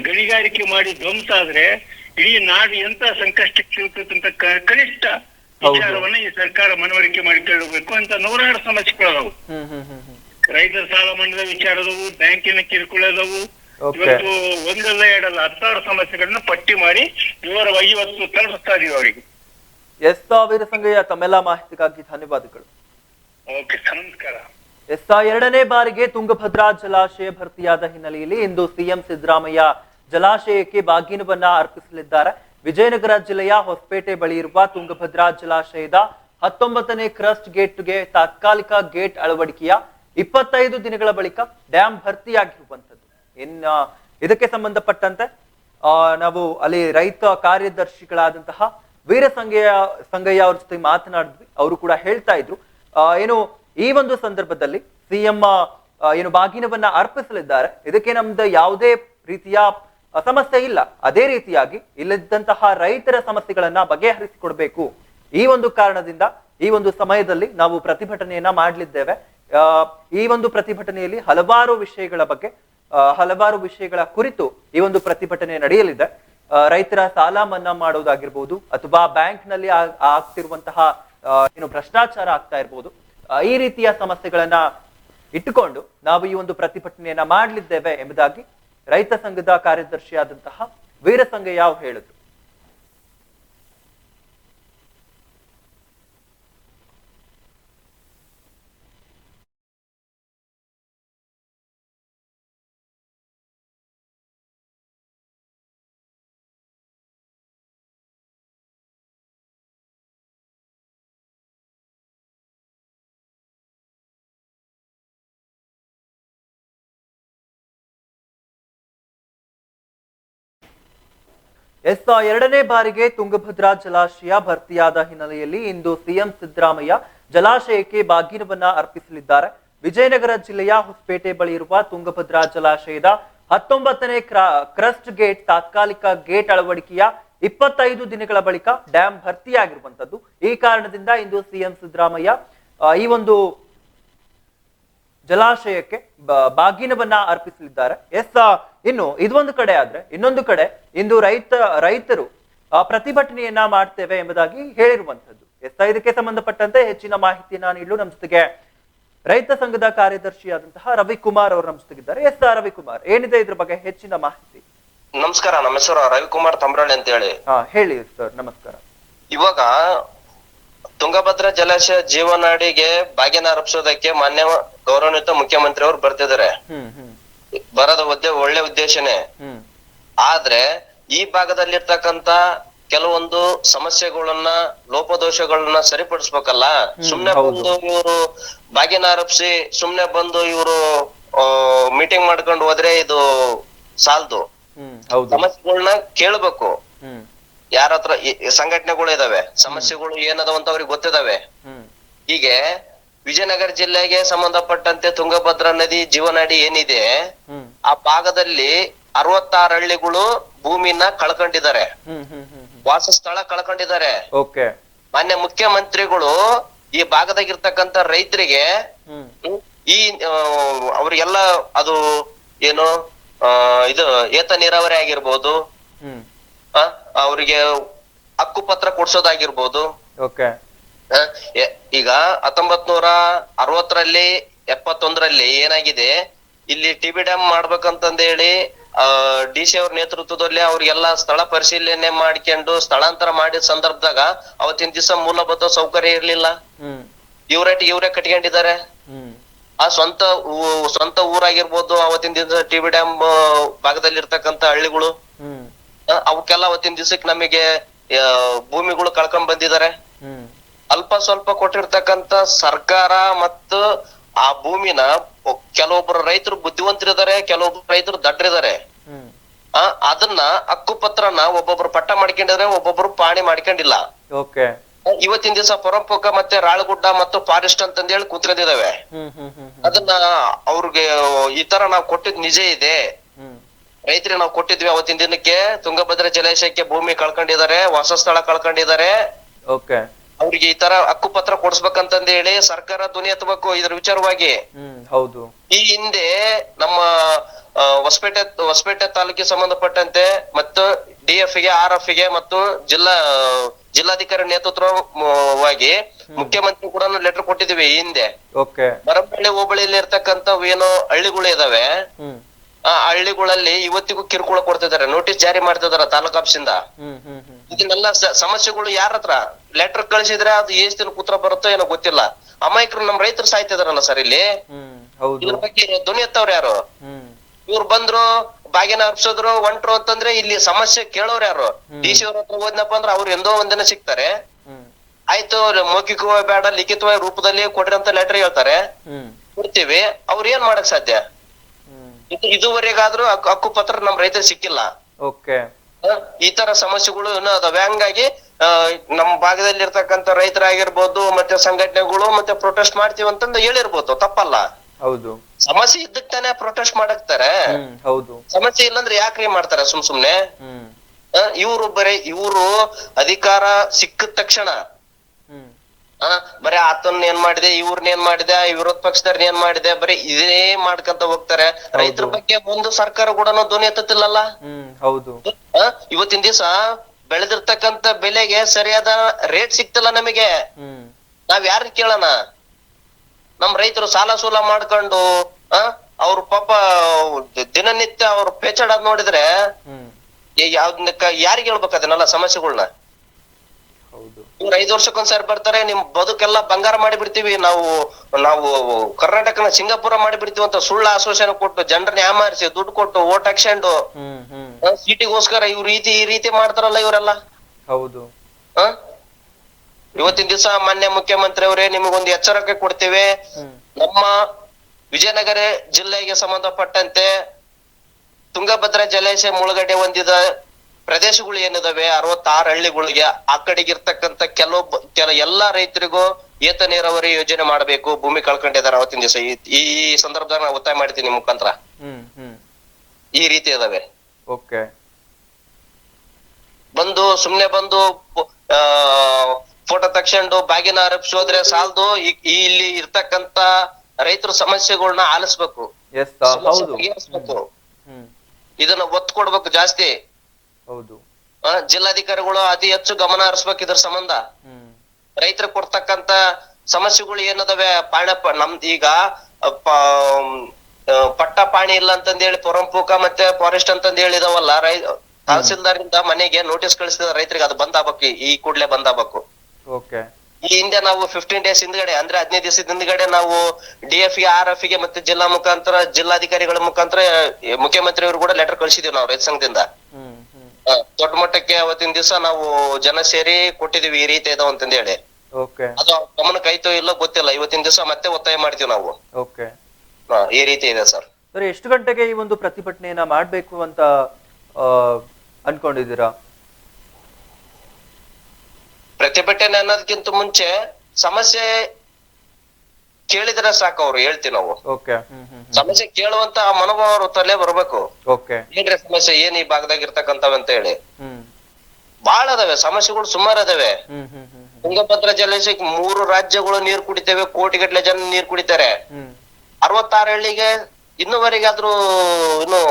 ಗಣಿಗಾರಿಕೆ ಮಾಡಿ ಧ್ವಂಸ ಆದ್ರೆ ಇಡೀ ನಾಡು ಎಂತ ಸಂಕಷ್ಟಕ್ಕೆ ಸಿಗುತ್ತಂತ ಕನಿಷ್ಠ ವಿಚಾರವನ್ನ ಈ ಸರ್ಕಾರ ಮನವರಿಕೆ ಮಾಡಿಕೊಳ್ಳಬೇಕು ಅಂತ ನೂರಾರು ಹ್ಮ್ ರೈತರ ಸಾಲ ಮನ್ನದ ವಿಚಾರದವು ಬ್ಯಾಂಕಿನ ಕಿರುಕುಳದವು. ಇವತ್ತು ಒಂದಲ್ಲ ಎರಡಲ್ಲ ಹತ್ತಾರು ಸಮಸ್ಯೆಗಳನ್ನ ಪಟ್ಟಿ ಮಾಡಿ ವಿವರವಾಗಿ ಇವತ್ತು ತಲುಪಿಸ್ತಾ ಇದೀವಿ ಅವರಿಗೆ. ಎಸ್ ತಾವೀರ ಸಂಗಯ್ಯ ತಮ್ಮೆಲ್ಲ ಮಾಹಿತಿಗಾಗಿ ಧನ್ಯವಾದಗಳು. ಓಕೆ ನಮಸ್ಕಾರ. ಎಸ್ ಎರಡನೇ ಬಾರಿಗೆ ತುಂಗಭದ್ರಾ ಜಲಾಶಯ ಭರ್ತಿಯಾದ ಹಿನ್ನೆಲೆಯಲ್ಲಿ ಇಂದು ಸಿಎಂ ಸಿದ್ದರಾಮಯ್ಯ ಜಲಾಶಯಕ್ಕೆ ಬಾಗಿನವನ್ನ ಅರ್ಪಿಸಲಿದ್ದಾರೆ. ವಿಜಯನಗರ ಜಿಲ್ಲೆಯ ಹೊಸಪೇಟೆ ಬಳಿ ಇರುವ ತುಂಗಭದ್ರಾ ಜಲಾಶಯದ ಹತ್ತೊಂಬತ್ತನೇ ಕ್ರಸ್ಟ್ ಗೇಟ್ಗೆ ತಾತ್ಕಾಲಿಕ ಗೇಟ್ ಅಳವಡಿಕೆಯ ಇಪ್ಪತ್ತೈದು ದಿನಗಳ ಬಳಿಕ ಡ್ಯಾಂ ಭರ್ತಿಯಾಗಿರುವಂತದ್ದು ಇನ್ನ ಇದಕ್ಕೆ ಸಂಬಂಧಪಟ್ಟಂತೆ ನಾವು ಅಲ್ಲಿ ರೈತ ಕಾರ್ಯದರ್ಶಿಗಳಾದಂತಹ ವೀರ ಸಂಗಯ್ಯ ಸಂಗಯ್ಯ ಅವ್ರ ಜೊತೆ ಮಾತನಾಡಿದ್ವಿ. ಅವರು ಕೂಡ ಹೇಳ್ತಾ ಇದ್ರು. ಏನು ಈ ಒಂದು ಸಂದರ್ಭದಲ್ಲಿ ಸಿಎಂ ಏನು ಬಾಗಿನವನ್ನ ಅರ್ಪಿಸಲಿದ್ದಾರೆ. ಇದಕ್ಕೆ ನಮ್ದು ಯಾವುದೇ ರೀತಿಯ ಸಮಸ್ಯೆ ಇಲ್ಲ. ಅದೇ ರೀತಿಯಾಗಿ ಇಲ್ಲದಂತಹ ರೈತರ ಸಮಸ್ಯೆಗಳನ್ನ ಬಗೆಹರಿಸಿಕೊಡ್ಬೇಕು. ಈ ಒಂದು ಕಾರಣದಿಂದ ಈ ಒಂದು ಸಮಯದಲ್ಲಿ ನಾವು ಪ್ರತಿಭಟನೆಯನ್ನ ಮಾಡಲಿದ್ದೇವೆ. ಈ ಒಂದು ಪ್ರತಿಭಟನೆಯಲ್ಲಿ ಹಲವಾರು ವಿಷಯಗಳ ಬಗ್ಗೆ ಹಲವಾರು ವಿಷಯಗಳ ಕುರಿತು ಈ ಒಂದು ಪ್ರತಿಭಟನೆ ನಡೆಯಲಿದೆ. ರೈತರ ಸಾಲ ಮನ್ನಾ ಮಾಡೋದಾಗಿರ್ಬೋದು ಅಥವಾ ಬ್ಯಾಂಕ್ನಲ್ಲಿ ಆಗ್ತಿರುವಂತಹ ಏನು ಭ್ರಷ್ಟಾಚಾರ ಆಗ್ತಾ ಇರ್ಬೋದು. ಈ ರೀತಿಯ ಸಮಸ್ಯೆಗಳನ್ನ ಇಟ್ಟುಕೊಂಡು ನಾವು ಈ ಒಂದು ಪ್ರತಿಭಟನೆಯನ್ನ ಮಾಡಲಿದ್ದೇವೆ ಎಂಬುದಾಗಿ ರೈತ ಸಂಘದ ಕಾರ್ಯದರ್ಶಿಯಾದಂತಹ ವೀರಸಂಗಯ್ಯ ಹೇಳಿದ್ರು. ಎಸ್ ಎರಡನೇ ಬಾರಿಗೆ ತುಂಗಭದ್ರಾ ಜಲಾಶಯ ಭರ್ತಿಯಾದ ಹಿನ್ನೆಲೆಯಲ್ಲಿ ಇಂದು ಸಿಎಂ ಸಿದ್ದರಾಮಯ್ಯ ಜಲಾಶಯಕ್ಕೆ ಬಾಗಿನವನ್ನ ಅರ್ಪಿಸಲಿದ್ದಾರೆ. ವಿಜಯನಗರ ಜಿಲ್ಲೆಯ ಹೊಸಪೇಟೆ ಬಳಿ ಇರುವ ತುಂಗಭದ್ರಾ ಜಲಾಶಯದ ಹತ್ತೊಂಬತ್ತನೇ ಕ್ರಾ- ಕ್ರಸ್ಟ್ ಗೇಟ್ ತಾತ್ಕಾಲಿಕ ಗೇಟ್ ಅಳವಡಿಕೆಯ ಇಪ್ಪತ್ತೈದು ದಿನಗಳ ಬಳಿಕ ಡ್ಯಾಂ ಭರ್ತಿಯಾಗಿರುವಂತದ್ದು ಈ ಕಾರಣದಿಂದ ಇಂದು ಸಿಎಂ ಸಿದ್ದರಾಮಯ್ಯ ಈ ಒಂದು ಜಲಾಶಯಕ್ಕೆ ಬಾಗಿನವನ್ನ ಅರ್ಪಿಸಲಿದ್ದಾರೆ. ಎಸ್ ಇನ್ನು ಇದೊಂದು ಕಡೆ ಆದ್ರೆ ಇನ್ನೊಂದು ಕಡೆ ಇಂದು ರೈತ ರೈತರು ಪ್ರತಿಭಟನೆಯನ್ನ ಮಾಡ್ತೇವೆ ಎಂಬುದಾಗಿ ಹೇಳಿರುವಂತದ್ದು ಎಸ್ ಇದಕ್ಕೆ ಸಂಬಂಧಪಟ್ಟಂತೆ ಹೆಚ್ಚಿನ ಮಾಹಿತಿ ನೀಡಲು ನಮ್ಮ ಜೊತೆಗೆ ರೈತ ಸಂಘದ ಕಾರ್ಯದರ್ಶಿಯಾದಂತಹ ರವಿಕುಮಾರ್ ಅವರು ನಮ್ಮ ಜೊತೆಗಿದ್ದಾರೆ. ಎಸ್ ಆ, ರವಿಕುಮಾರ್ ಏನಿದೆ ಇದ್ರ ಬಗ್ಗೆ ಹೆಚ್ಚಿನ ಮಾಹಿತಿ? ನಮಸ್ಕಾರ ನಮ್ಮ ಹೆಸರು ರವಿಕುಮಾರ್ ತಂಬ್ರಾಳಿ ಅಂತ ಹೇಳಿ ಹಾ ಹೇಳಿ ಸರ್ ನಮಸ್ಕಾರ. ಇವಾಗ ತುಂಗಭದ್ರಾ ಜಲಾಶಯ ಜೀವನಾಡಿಗೆ ಬಾಗಿನ ಅರ್ಪಿಸೋದಕ್ಕೆ ಮಾನ್ಯ ಗೌರವಾನ್ವಿತ ಮುಖ್ಯಮಂತ್ರಿ ಅವರು ಬರ್ತಿದ್ದಾರೆ. ಹ್ಮ್ ಹ್ಮ್. ಬರೋದ ಉದ್ದೇ ಒಳ್ಳೆ ಉದ್ದೇಶನೇ. ಆದ್ರೆ ಈ ಭಾಗದಲ್ಲಿರ್ತಕ್ಕಂತ ಕೆಲವೊಂದು ಸಮಸ್ಯೆಗಳನ್ನ ಲೋಪದೋಷಗಳನ್ನ ಸರಿಪಡಿಸ್ಬೇಕಲ್ಲ? ಸುಮ್ನೆ. ಬಂದು ಇವರು ಬಾಗಿನ ಆರೋಪಿಸಿ ಸುಮ್ನೆ ಬಂದು ಇವರು ಮೀಟಿಂಗ್ ಮಾಡ್ಕೊಂಡು ಹೋದ್ರೆ ಇದು ಸಾಲ್ದು. ಸಮಸ್ಯೆಗಳನ್ನ ಕೇಳ್ಬೇಕು. ಯಾರತ್ರ ಯಾರ ಹತ್ರ ಸಂಘಟನೆಗಳು ಇದಾವೆ. ಸಮಸ್ಯೆಗಳು ಏನದಾವ ಅಂತ ಅವ್ರಿಗೆ ಗೊತ್ತಿದಾವೆ. ಹೀಗೆ ವಿಜಯನಗರ ಜಿಲ್ಲೆಗೆ ಸಂಬಂಧಪಟ್ಟಂತೆ ತುಂಗಭದ್ರಾ ನದಿ ಜೀವನಾಡಿ ಏನಿದೆ ಆ ಭಾಗದಲ್ಲಿ ಅರವತ್ತಾರು ಹಳ್ಳಿಗಳು ಭೂಮಿನ ಕಳ್ಕೊಂಡಿದ್ದಾರೆ. ವಾಸ ಸ್ಥಳ ಕಳ್ಕೊಂಡಿದ್ದಾರೆ. ಮಾನ್ಯ ಮುಖ್ಯಮಂತ್ರಿಗಳು ಈ ಭಾಗದಾಗಿರ್ತಕ್ಕಂತ ರೈತರಿಗೆ ಈ ಅವ್ರಿಗೆಲ್ಲ ಅದು ಏನು ಇದು ಏತ ನೀರಾವರಿ ಆಗಿರ್ಬೋದು ಅವರಿಗೆ ಹಕ್ಕು ಪತ್ರ ಕೊಡ್ಸೋದಾಗಿರ್ಬೋದು ಈಗ ಹತ್ತೊಂಬತ್ ನೂರ ಅರವತ್ತರಲ್ಲಿ ಎಪ್ಪತ್ತೊಂದರಲ್ಲಿ ಏನಾಗಿದೆ? ಇಲ್ಲಿ ಟಿ ಬಿ ಡ್ಯಾಮ್ ಮಾಡ್ಬೇಕಂತಂದ ಹೇಳಿ ಡಿ ಸಿ ಅವ್ರ ನೇತೃತ್ವದಲ್ಲಿ ಅವ್ರಿಗೆಲ್ಲ ಸ್ಥಳ ಪರಿಶೀಲನೆ ಮಾಡ್ಕೊಂಡು ಸ್ಥಳಾಂತರ ಮಾಡಿದ ಸಂದರ್ಭದಾಗ ಅವತ್ತಿನ ದಿವಸ ಮೂಲಭೂತ ಸೌಕರ್ಯ ಇರ್ಲಿಲ್ಲ. ಇವರೇಟ್ ಇವರೇ ಕಟ್ಕೊಂಡಿದ್ದಾರೆ. ಆ ಸ್ವಂತ ಸ್ವಂತ ಊರಾಗಿರ್ಬೋದು ಅವತ್ತಿನ ದಿವಸ ಟಿ ಬಿ ಡ್ಯಾಮ್ ಭಾಗದಲ್ಲಿ ಇರ್ತಕ್ಕಂತ ಹಳ್ಳಿಗಳು ಅವಕ್ಕೆಲ್ಲ ಅವತ್ತಿನ ದಿವಸಕ್ಕೆ ನಮಗೆ ಭೂಮಿಗಳು ಕಳ್ಕೊಂಡ್ ಬಂದಿದ್ದಾರೆ. ಅಲ್ಪ ಸ್ವಲ್ಪ ಕೊಟ್ಟಿರ್ತಕ್ಕಂತ ಸರ್ಕಾರ ಮತ್ತು ಆ ಭೂಮಿನ ಕೆಲವೊಬ್ಬರು ಕೆಲವೊಬ್ರು ರೈತರು ಬುದ್ಧಿವಂತರಿದ್ದಾರೆ ಕೆಲವೊಬ್ರು ರೈತರು ದಡ್ರಿದ್ದಾರೆ. ಅದನ್ನ ಹಕ್ಕುಪತ್ರನ ಒಬ್ಬೊಬ್ರು ಪಟ್ಟ ಮಾಡ್ಕೊಂಡಿದ್ರೆ ಒಬ್ಬೊಬ್ರು ಪಾಣಿ ಮಾಡ್ಕೊಂಡಿಲ್ಲ. ಓಕೆ. ಇವತ್ತಿನ ದಿವಸ ಪರಂಪೋಕ ಮತ್ತೆ ರಾಳಗುಡ್ಡ ಮತ್ತು ಫಾರೆಸ್ಟ್ ಅಂತ ಹೇಳಿ ಹ್ಮ್ ಅದನ್ನ ಅವ್ರಿಗೆ ಈ ತರ ನಾವು ಕೊಟ್ಟಿದ್ ನಿಜ ಇದೆ. ರೈತರಿಗೆ ನಾವು ಕೊಟ್ಟಿದ್ವಿ ಅವತ್ತಿನ ದಿನಕ್ಕೆ. ತುಂಗಭದ್ರಾ ಜಲಾಶಯಕ್ಕೆ ಭೂಮಿ ಕಳ್ಕೊಂಡಿದ್ದಾರೆ ವಾಸಸ್ಥಳ ಕಳ್ಕೊಂಡಿದ್ದಾರೆ. ಓಕೆ. ಅವ್ರಿಗೆ ಈ ತರ ಹಕ್ಕುಪತ್ರ ಕೊಡಿಸ್ಬೇಕಂತಂದ ಹೇಳಿ ಸರ್ಕಾರ ಧ್ವನಿ ಎತ್ತಬೇಕು ಇದ್ರ ವಿಚಾರವಾಗಿ. ಹ್ಮ್ ಹೌದು. ಈ ಹಿಂದೆ ನಮ್ಮ ಆ, ಹೊಸಪೇಟೆ ಹೊಸಪೇಟೆ ತಾಲೂಕಿಗೆ ಸಂಬಂಧಪಟ್ಟಂತೆ ಮತ್ತು ಡಿ ಎಫ್ಗೆ ಆರ್ ಎಫ್ಗೆ ಮತ್ತು ಜಿಲ್ಲಾ ಜಿಲ್ಲಾಧಿಕಾರಿ ನೇತೃತ್ವವಾಗಿ ಮುಖ್ಯಮಂತ್ರಿ ಕೂಡ ಲೆಟರ್ ಕೊಟ್ಟಿದ್ವಿ ಈ ಹಿಂದೆ. ಓಕೆ. ಮರಬಳ್ಳಿ ಹೋಬಳಿಯಲ್ಲಿ ಇರ್ತಕ್ಕಂತ ಏನೋ ಹಳ್ಳಿಗಳು ಇದಾವೆ. ಹ್ಮ್. ಆ ಹಳ್ಳಿಗಳಲ್ಲಿ ಇವತ್ತಿಗೂ ಕಿರುಕುಳ ಕೊಡ್ತಿದ್ದಾರೆ. ನೋಟಿಸ್ ಜಾರಿ ಮಾಡ್ತಿದಾರ ತಾಲೂಕ್ ಆಫೀಸಿಂದ. ಇದನ್ನೆಲ್ಲ ಸಮಸ್ಯೆಗಳು ಯಾರ ಹತ್ರ? ಲೆಟರ್ ಕಳಿಸಿದ್ರೆ ಅದು ಎಷ್ಟ್ ದಿನ ಉತ್ತರ ಬರುತ್ತೋ ಏನೋ ಗೊತ್ತಿಲ್ಲ. ಅಮಾಯಕರು ನಮ್ ರೈತರು ಸಾಯ್ತಿದಾರಲ್ಲ ಸರ್ ಇಲ್ಲಿ? ಇದ್ರ ಬಗ್ಗೆ ಧ್ವನಿ ಎತ್ತವ್ರ ಯಾರು? ಇವ್ರು ಬಂದ್ರು ಬಾಗಿನ ಅರ್ಪಿಸಿದ್ರು ಒಂಟ್ರು ಅಂತಂದ್ರೆ ಇಲ್ಲಿ ಸಮಸ್ಯೆ ಕೇಳೋರು ಯಾರು? ಡಿ ಸಿ ಅವ್ರ ಹತ್ರ ಹೋದ್ನಪ್ಪ ಅಂದ್ರೆ ಅವ್ರು ಎಂದೋ ಒಂದಿನ ಸಿಗ್ತಾರೆ. ಆಯ್ತು ಮೌಖಿಕವಾಗಿ ಬೇಡ ಲಿಖಿತವಾಗಿ ರೂಪದಲ್ಲಿ ಕೊಡ್ರಿ ಅಂತ ಲೆಟರ್ ಹೇಳ್ತಾರೆ. ಕೊಡ್ತೀವಿ. ಅವ್ರ ಏನ್ ಮಾಡಕ್ ಸಾಧ್ಯ? ಇದು ಇದುವರೆಗಾದ್ರೂ ಹಕ್ಕು- ಪತ್ರ ನಮ್ ರೈತರಿಗೆ ಸಿಕ್ಕಿಲ್ಲ. ಓಕೆ. ಆ, ಈ ತರ ಸಮಸ್ಯೆಗಳು ಇನ್ನೂ ಅದಾವೆ. ಹಂಗಾಗಿ ಆ, ನಮ್ಮ ಭಾಗದಲ್ಲಿ ಇರ್ತಕ್ಕಂಥ ರೈತರಾಗಿರ್ಬೋದು ಮತ್ತೆ ಸಂಘಟನೆಗಳು ಮತ್ತೆ ಪ್ರೊಟೆಸ್ಟ್ ಮಾಡ್ತೀವಿ ಅಂತಂದ ಹೇಳಿರ್ಬೋದು. ತಪ್ಪಲ್ಲ. ಹೌದು. ಸಮಸ್ಯೆ ಇದ್ದಕ್ ತಾನೇ ಪ್ರೊಟೆಸ್ಟ್ ಮಾಡಕ್ತಾರೆ. ಹ್ಮ್ ಹೌದು. ಸಮಸ್ಯೆ ಇಲ್ಲಂದ್ರೆ ಯಾಕ್ರಿ ಮಾಡ್ತಾರೆ ಸುಮ್ ಸುಮ್ನೆ? ಹ್ಮ್. ಇವರು ಬರೀ ಇವ್ರು ಅಧಿಕಾರ ಸಿಕ್ಕ ತಕ್ಷಣ ಆ ಬರೇ ಆತನ್ ಏನ್ ಮಾಡಿದೆ ಇವ್ರನ್ನ ಏನ್ ಮಾಡಿದೆ ವಿರೋಧ ಪಕ್ಷದವ್ರನ್ನ ಏನ್ ಮಾಡಿದೆ ಬರೀ ಇದೇ ಮಾಡ್ಕೊಂತ ಹೋಗ್ತಾರೆ. ರೈತರ ಬಗ್ಗೆ ಒಂದು ಸರ್ಕಾರ ಕೂಡ ಧ್ವನಿ ಎತ್ತುತ್ತಿಲ್ಲಲ್ಲ? ಹ್ಮ್ ಹೌದು. ಇವತ್ತಿನ ದಿವಸ ಬೆಳೆದಿರ್ತಕ್ಕಂತ ಬೆಲೆಗೆ ಸರಿಯಾದ ರೇಟ್ ಸಿಕ್ತಿಲ್ಲ ನಮಗೆ. ನಾವ್ ಯಾರನ್ನ ಕೇಳೋಣ? ನಮ್ ರೈತರು ಸಾಲ ಸೂಲ ಮಾಡ್ಕೊಂಡು ಆ ಅವ್ರ ಪಾಪ ದಿನನಿತ್ಯ ಅವ್ರ ಪೇಚಾಡ ನೋಡಿದ್ರೆ ಯಾವ್ದಕ್ಕ ಯಾರಿಗೆ ಹೇಳ್ಬೇಕು ಅದನ್ನೆಲ್ಲ ಸಮಸ್ಯೆಗಳ್ನ? ಹೌದು ಇವ್ರು ಐದು ವರ್ಷಕ್ಕೊಂದ್ಸರಿ ಬರ್ತಾರೆ ನಿಮ್ ಬದುಕೆಲ್ಲ ಬಂಗಾರ ಮಾಡಿ ಬಿಡ್ತೀವಿ ನಾವು ನಾವು ಕರ್ನಾಟಕನ ಸಿಂಗಾಪುರ ಮಾಡಿ ಬಿಡ್ತೀವಿ ಅಂತ ಸುಳ್ಳು ಆಶ್ವಾಸನೆ ಕೊಟ್ಟು ಜನರನ್ನ ನ್ಯಾಮಾರಿಸಿ ದುಡ್ಡು ಕೊಟ್ಟು ಓಟ್ ಹಾಕ್ಸ್ಕೊಂಡು ಸೀಟಿಗೋಸ್ಕರ ಇವ್ ರೀತಿ ಈ ರೀತಿ ಮಾಡ್ತಾರಲ್ಲ ಇವರೆಲ್ಲ? ಹೌದು. ಆ? ಇವತ್ತಿನ ದಿವಸ ಮಾನ್ಯ ಮುಖ್ಯಮಂತ್ರಿ ಅವರೇ ನಿಮಗೊಂದು ಎಚ್ಚರಿಕೆ ಕೊಡ್ತೇವೆ. ನಮ್ಮ ವಿಜಯನಗರ ಜಿಲ್ಲೆಗೆ ಸಂಬಂಧಪಟ್ಟಂತೆ ತುಂಗಭದ್ರಾ ಜಲಾಶಯ ಮುಳುಗಡೆ ಹೊಂದಿದ ಪ್ರದೇಶಗಳು ಏನಿದಾವೆ ಅರವತ್ತಾರು ಹಳ್ಳಿಗಳಿಗೆ ಆ ಕಡೆಗೆ ಇರ್ತಕ್ಕಂತ ಕೆಲವು ಕೆಲ ಎಲ್ಲಾ ರೈತರಿಗೂ ಏತ ನೀರಾವರಿ ಯೋಜನೆ ಮಾಡಬೇಕು ಭೂಮಿ ಕಳ್ಕೊಂಡಿದ್ದಾರೆ ಅವತ್ತಿನ ದಿವಸ. ಈ ಸಂದರ್ಭದಾಗ ನಾವು ಒತ್ತಾಯ ಮಾಡ್ತೀನಿ ಮುಖಾಂತರ. ಈ ರೀತಿ ಇದಾವೆ. ಓಕೆ. ಬಂದು ಸುಮ್ನೆ ಬಂದು ಆ ಫೋಟೋ ತಕ್ಷಂಡು ಬಾಗಿನ ಆರೋಪಿಸೋದ್ರೆ ಸಾಲದು. ಇಲ್ಲಿ ಇರ್ತಕ್ಕಂತ ರೈತರ ಸಮಸ್ಯೆಗಳನ್ನ ಆಲಿಸ್ಬೇಕು. ಇದನ್ನ ಒತ್ತು ಕೊಡ್ಬೇಕು ಜಾಸ್ತಿ. ಹೌದು. ಆ, ಜಿಲ್ಲಾಧಿಕಾರಿಗಳು ಅತಿ ಹೆಚ್ಚು ಗಮನ ಹರಿಸ್ಬೇಕು ಇದ್ರ ಸಂಬಂಧ. ರೈತರ ಕೊಡ್ತಕ್ಕಂತ ಸಮಸ್ಯೆಗಳು ಏನದವೆ? ಪಾಣ ನಮ್ದು ಈಗ ಪಟ್ಟ ಪಾಣಿ ಇಲ್ಲ ಅಂತಂದ ಹೇಳಿ ಪೊರಂಪೂಕ ಮತ್ತೆ ಫಾರೆಸ್ಟ್ ಅಂತಂದ ಹೇಳಿದವಲ್ಲ ರೈ ತಹಸೀಲ್ದಾರಿಂದ ಮನೆಗೆ ನೋಟಿಸ್ ಕಳಿಸಿದ ರೈತರಿಗೆ ಅದು ಬಂದ್ ಆಗ್ಬೇಕು ಈ- ಕೂಡ್ಲೇ ಬಂದ್ ಆಗ್ಬೇಕು ಓಕೆ. ಈ ಹಿಂದೆ ನಾವು ಫಿಫ್ಟೀನ್ ಡೇಸ್ ಹಿಂದ್ಗಡೆ ಅಂದ್ರೆ ಹದಿನೈದು ದಿವಸ ಹಿಂದ್ಗಡೆ ನಾವು ಡಿ ಎಫ್ ಆರ್ ಎಫ್ಗೆ ಮತ್ತೆ ಜಿಲ್ಲಾ ಮುಖಾಂತರ ಜಿಲ್ಲಾಧಿಕಾರಿಗಳ ಮುಖಾಂತರ ಮುಖ್ಯಮಂತ್ರಿಯವರು ಮುಖ್ಯಮಂತ್ರಿ ಅವರು ಕೂಡ ಲೆಟರ್ ಕಳಿಸಿದೀವಿ ನಾವು ರೈತ ಸಂಘದಿಂದ. ದೊಡ್ಡ ಮಟ್ಟಕ್ಕೆ ಅವತ್ತಿನ ದಿವಸ ನಾವು ಜನ ಸೇರಿ ಕೊಟ್ಟಿದೀವಿ ಈ ರೀತಿ ಇದಾವ ಅಂತಂದ ಹೇಳಿ. ಓಕೆ. ಅದು ಅವ್ರ ಗಮನಕ್ಕೆ ಆಯ್ತೋ ಇಲ್ಲೋ ಗೊತ್ತಿಲ್ಲ. ಇವತ್ತಿನ ದಿವಸ ಮತ್ತೆ ಒತ್ತಾಯ ಮಾಡ್ತೀವಿ ನಾವು. ಓಕೆ. ಈ ರೀತಿ ಇದೆ ಸರ್. ಸರ್ ಎಷ್ಟು ಗಂಟೆಗೆ ಈ ಒಂದು ಪ್ರತಿಭಟನೆಯನ್ನ ಮಾಡಬೇಕು ಅಂತ ಆ, ಅನ್ಕೊಂಡಿದ್ದೀರಾ? ಪ್ರತಿಭಟನೆ ಅನ್ನೋದಕ್ಕಿಂತ ಮುಂಚೆ ಸಮಸ್ಯೆ ಕೇಳಿದ್ರೆ ಸಾಕು ಅವ್ರು ಹೇಳ್ತಿವಿ ನಾವು. ಓಕೆ ಸಮಸ್ಯೆ ಕೇಳುವಂತ ಮನೋಭಾವ ಅವ್ರ ತಲೆ ಬರ್ಬೇಕು. ಓಕೆ ಏನ್ರಿ ಸಮಸ್ಯೆ? ಏನ್ ಈ ಭಾಗದಾಗ ಇರ್ತಕ್ಕಂಥವ್ ಅಂತ ಹೇಳಿ. ಬಾಳ ಅದಾವೆ ಸಮಸ್ಯೆಗಳು ಸುಮಾರು ಅದಾವೆ ತುಂಗಭದ್ರಾ ಜಲಾಶಯಕ್ಕೆ ಮೂರು ರಾಜ್ಯಗಳು ನೀರ್ ಕುಡಿತೇವೆ ಕೋಟಿಗಟ್ಟಲೆ ಜನ ನೀರ್ ಕುಡಿತಾರೆ. ಅರವತ್ತಾರು ಹಳ್ಳಿಗೆ ಇನ್ನುವರೆಗಾದ್ರೂ ಇನ್ನು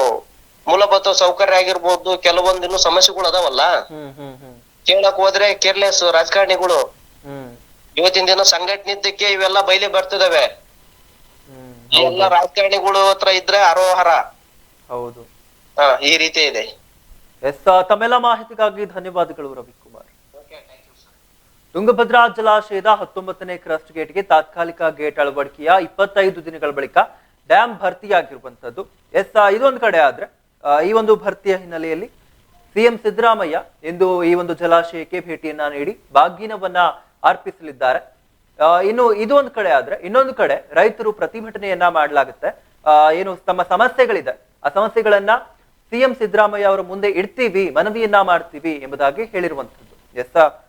ಮೂಲಭೂತ ಸೌಕರ್ಯ ಆಗಿರ್ಬೋದು ಕೆಲವೊಂದು ಇನ್ನು ಸಮಸ್ಯೆಗಳು ಅದಾವಲ್ಲ. ಕೇಳಕ್ ಹೋದ್ರೆ ಕೇರ್ಲೆಸ್ ರಾಜಕಾರಣಿಗಳು. ಹ್ಮ್. ಇವತ್ತಿನ ದಿನ ಸಂಘಟನೆ ಇದ್ದಕ್ಕೆ ಇವೆಲ್ಲ ಬಯಲಿ ಬರ್ತಿದಾವೆ. ಎಲ್ಲ ರಾಜಕಾರಣಿಗಳು ಹತ್ರ ಇದ್ರೆ ಅರೋಹರ ಹೌದು. ಈ ರೀತಿ ಇದೆ. ಎಸ್ ತಮ್ಮೆಲ್ಲ ಮಾಹಿತಿಗಾಗಿ ಧನ್ಯವಾದಗಳು ರವಿಕುಮಾರ್. ತುಂಗಭದ್ರಾ ಜಲಾಶಯದ ಹತ್ತೊಂಬತ್ತನೇ ಕ್ರಸ್ಟ್ ಗೇಟ್ಗೆ ತಾತ್ಕಾಲಿಕ ಗೇಟ್ ಅಳವಡಿಕೆಯ ಇಪ್ಪತ್ತೈದು ದಿನಗಳ ಬಳಿಕ ಡ್ಯಾಮ್ ಭರ್ತಿಯಾಗಿರುವಂತದ್ದು ಎಸ್ ಇದೊಂದು ಕಡೆ ಆದ್ರೆ ಈ ಒಂದು ಭರ್ತಿಯ ಹಿನ್ನೆಲೆಯಲ್ಲಿ ಸಿಎಂ ಸಿದ್ದರಾಮಯ್ಯ ಎಂದು ಈ ಒಂದು ಜಲಾಶಯಕ್ಕೆ ಭೇಟಿಯನ್ನ ನೀಡಿ ಬಾಗಿನವನ್ನ ಅರ್ಪಿಸಲಿದ್ದಾರೆ. ಇನ್ನು ಇದು ಒಂದು ಕಡೆ ಆದ್ರೆ, ಇನ್ನೊಂದು ಕಡೆ ರೈತರು ಪ್ರತಿಭಟನೆಯನ್ನ ಮಾಡಲಾಗುತ್ತೆ. ಏನು ತಮ್ಮ ಸಮಸ್ಯೆಗಳಿದೆ. ಆ ಸಮಸ್ಯೆಗಳನ್ನ ಸಿಎಂ ಸಿದ್ದರಾಮಯ್ಯ ಅವರ ಮುಂದೆ ಇಡ್ತೀವಿ, ಮನವಿಯನ್ನ ಮಾಡ್ತೀವಿ ಎಂಬುದಾಗಿ ಹೇಳಿರುವಂತದ್ದು ಎಸ್